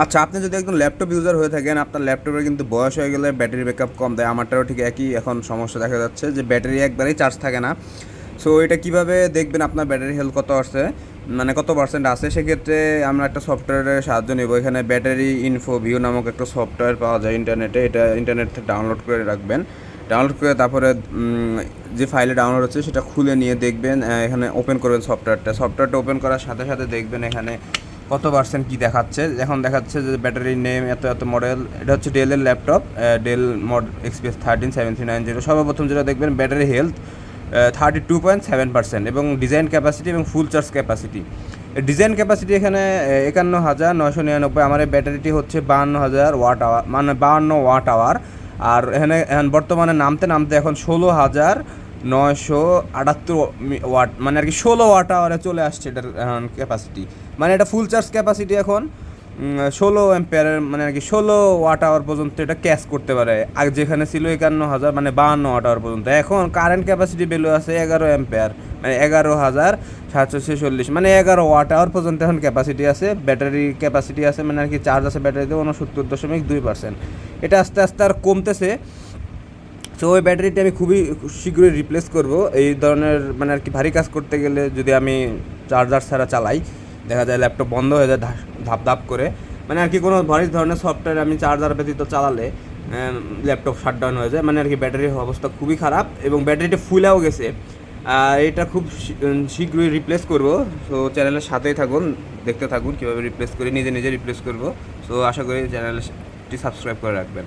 আচ্ছা আপনি যদি একদম ল্যাপটপ ইউজার হয়ে থাকেন, আপনার ল্যাপটপের কিন্তু বয়স হয়ে গেলে ব্যাটারি ব্যাকআপ কম দেয়। আমারটাও ঠিক একই এখন সমস্যা দেখা যাচ্ছে যে ব্যাটারি একবারেই চার্জ থাকে না। সো এটা কীভাবে দেখবেন আপনার ব্যাটারি হেলথ কত আছে মানে কত পার্সেন্ট আছে? সেক্ষেত্রে আমরা একটা সফটওয়্যারের সাহায্য নেব। এখানে ব্যাটারি ইনফো ভিউ নামক একটা সফটওয়্যার পাওয়া যায় ইন্টারনেটে এটা ইন্টারনেট থেকে ডাউনলোড করে রাখবেন। ডাউনলোড করে তারপরে যে ফাইলে ডাউনলোড হচ্ছে, সেটা খুলে নিয়ে দেখবেন। এখানে ওপেন করবেন সফটওয়্যারটা সফটওয়্যারটা ওপেন করার সাথে সাথে দেখবেন এখানে কত পার্সেন্ট কী দেখাচ্ছে? এখন দেখাচ্ছে যে ব্যাটারি নেম এত এত মডেল এটা হচ্ছে ডেলের laptop Dell mod XPS thirteen seven three nine zero সর্বপ্রথম যেটা দেখবেন battery health thirty two point seven percent এবং ডিজাইন ক্যাপাসিটি এবং full charge capacity design capacity এখানে একান্ন হাজার নয়শো নিরানব্বই। আমার ব্যাটারিটি হচ্ছে বাহান্ন হাজার ওয়াট আওয়ার মানে বাহান্ন ওয়াট আওয়ার আর এখানে, এখন বর্তমানে নামতে নামতে এখন ষোলো হাজার নয়শো আটাত্তর ওয়াট মানে আর কি ষোলো ওয়াট আওয়ারে চলে আসছে এটার ক্যাপাসিটি মানে এটা ফুল চার্জ ক্যাপাসিটি এখন ষোলো অ্যাম্পেয়ারের মানে আর কি ষোলো ওয়াট আওয়ার পর্যন্ত এটা ক্যাশ করতে পারে। আগে যেখানে ছিল একান্ন হাজার মানে বাহান্ন ওয়াট আওয়ার পর্যন্ত। এখন কারেন্ট ক্যাপাসিটি ভ্যালু আছে এগারো অ্যাম্পেয়ার মানে এগারো হাজার সাতশো ছেচল্লিশ মানে এগারো ওয়াট আওয়ার পর্যন্ত এখন ক্যাপাসিটি আছে। ব্যাটারি ক্যাপাসিটি আছে মানে আর কি চার্জ আছে ব্যাটারিতে উনসত্তর দশমিক দুই পার্সেন্ট এটা আস্তে আস্তে আর কমতেছে। তো ওই ব্যাটারিটি আমি খুবই শীঘ্রই রিপ্লেস করব। এই ধরনের মানে আর কি ভারী কাজ করতে গেলে যদি আমি চার্জার ছাড়া চালাই, দেখা যায় ল্যাপটপ বন্ধ হয়ে যায় ধাপ ধাপ করে। মানে আর কি কোনো ভারী ধরনের সফটওয়্যার আমি চার্জার ব্যতীত চালালে ল্যাপটপ শাটডাউন হয়ে যায়। মানে আর কি ব্যাটারির অবস্থা খুবই খারাপ এবং ব্যাটারিটা ফুলেও গেছে। এটা খুব শীঘ্রই রিপ্লেস করব। তো চ্যানেলের সাথেই থাকুন, দেখতে থাকুন কীভাবে রিপ্লেস করি, নিজে নিজে রিপ্লেস করব। সো আশা করি চ্যানেলটি সাবস্ক্রাইব করে রাখবেন।